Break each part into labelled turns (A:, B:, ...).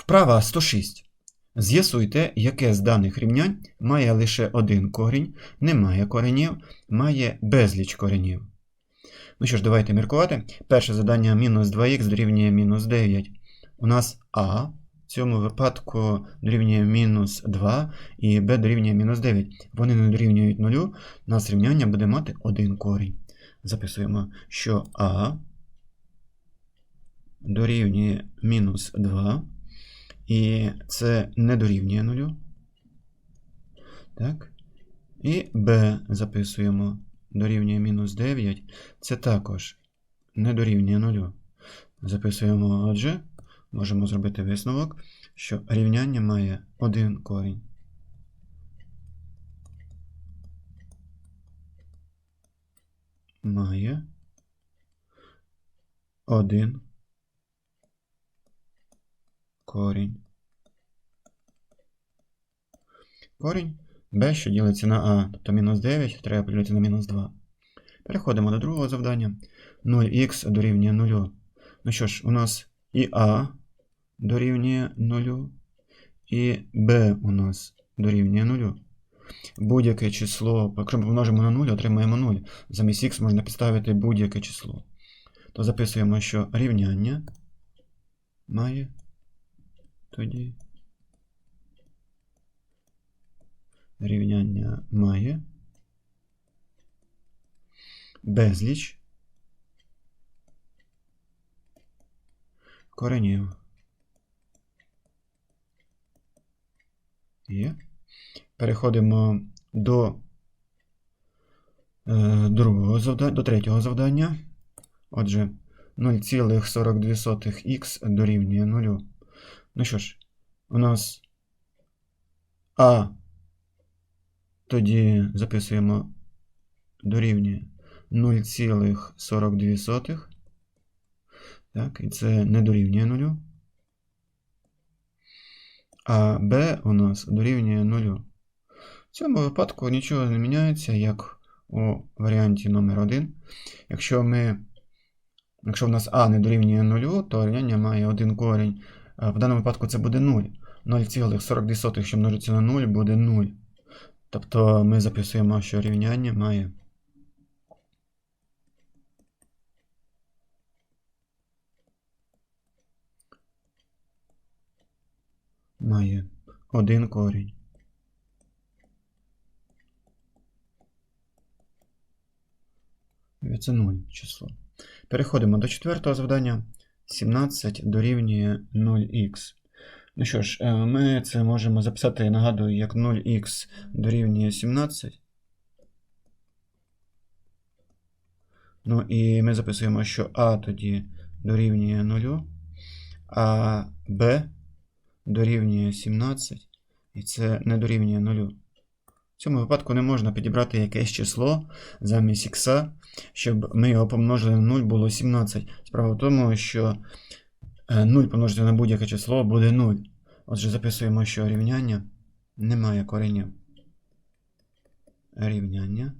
A: Вправа 106. З'ясуйте, яке з даних рівнянь має лише один корінь, не має коренів, має безліч коренів. Ну що ж, давайте міркувати. Перше завдання мінус 2х дорівнює мінус 9. У нас А в цьому випадку дорівнює мінус 2 і Б дорівнює мінус 9. Вони не дорівнюють нулю, у нас рівняння буде мати один корінь. Записуємо, що А дорівнює мінус 2. І це не дорівнює нулю. Так. І b записуємо дорівнює мінус 9. Це також не дорівнює нулю. Записуємо, отже, можемо зробити висновок, що рівняння має один корінь. Має один корінь. Корінь b, що ділиться на а, тобто мінус 9, треба поділити на мінус 2. Переходимо до другого завдання. 0х дорівнює 0. Ну що ж, у нас і а дорівнює 0, і b у нас дорівнює 0. Будь-яке число, якщо ми помножимо на 0, отримаємо 0. Замість х можна підставити будь-яке число. То записуємо, що рівняння має тоді рівняння має безліч коренів. Є. Переходимо до, е, другого завдання, до третього завдання. Отже, 0,42х дорівнює 0. Ну що ж, у нас А тоді записуємо дорівнює 0,42. Так, і це не дорівнює 0. А b у нас дорівнює 0. В цьому випадку нічого не міняється, як у варіанті номер 1. Якщо якщо в нас А не дорівнює 0, то рівняння має один корінь. В даному випадку це буде 0. 0,42, що множиться на 0, буде 0. Тобто ми записуємо, що рівняння має має один корінь. Це 0 число. Переходимо до четвертого завдання. 17 дорівнює 0х. Ну що ж, е, ми це можемо записати, нагадую, як 0х дорівнює 17. Ну і ми записуємо, що А тоді дорівнює 0, а Б дорівнює 17, і це не дорівнює 0. В цьому випадку не можна підібрати якесь число замість х, щоб ми його помножили на 0 було 17. Справа в тому, що 0 помножити на будь-яке число буде 0. Отже, записуємо, що рівняння не має коренів. Рівняння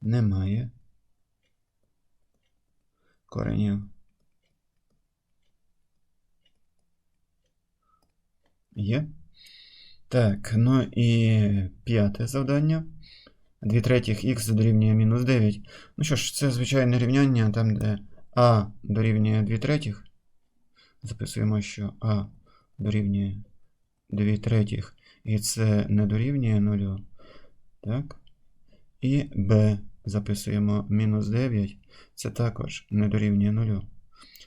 A: немає коренів. Є. Так, ну і п'яте завдання. 2 третіх х дорівнює мінус 9. Ну що ж, це звичайне рівняння, там, де а дорівнює 2 третіх. Записуємо, що а дорівнює 2 третіх, і це не дорівнює 0. Так. І b записуємо мінус 9. Це також не дорівнює 0.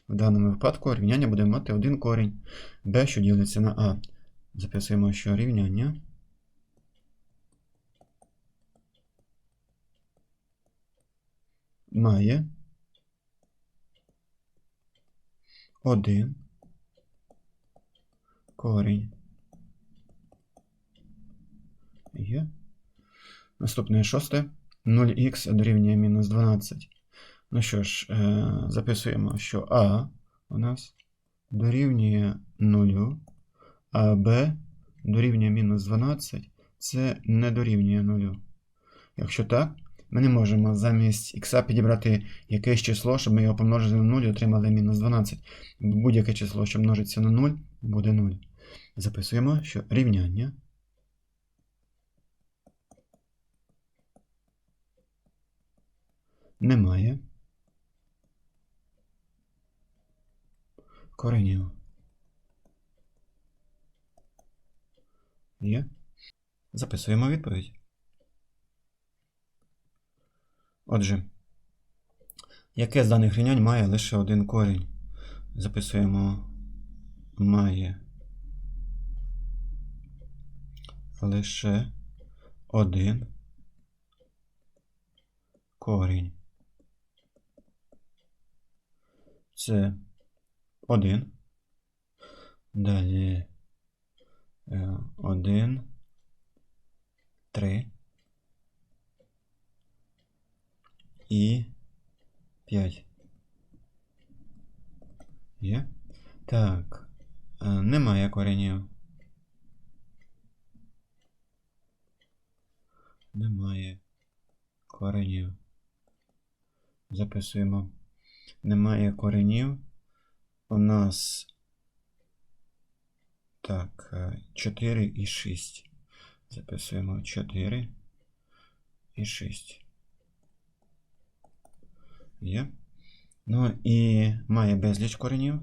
A: В даному випадку рівняння буде мати один корінь. b, що ділиться на а. Записуємо, що рівняння має один корінь. Є. Наступне шосте. 0х дорівнює мінус 12. Ну що ж, е, записуємо, що А у нас дорівнює 0, а Б дорівнює мінус 12. Це не дорівнює 0. Якщо так, Ми не можемо замість х підібрати якесь число, щоб ми його помножили на 0 і отримали мінус 12. Будь-яке число, що множиться на 0, буде 0. Записуємо, що рівняння. Немає. Коренів. Є. Записуємо відповідь. Отже, яке з даних рівнянь має лише один корінь? Записуємо має лише один корінь. Це один. Далі е, один, три і п'ять. Є? Так. е, Немає коренів. Немає коренів. Записуємо. Немає коренів. У нас так, 4 і 6. Записуємо 4 і 6. Є. Ну і має безліч коренів.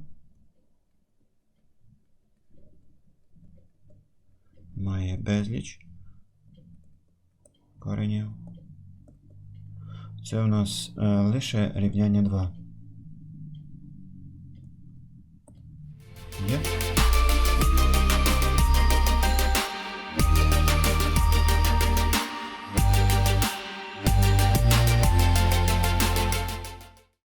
A: Має безліч коренів. Це у нас е, лише рівняння 2. Є.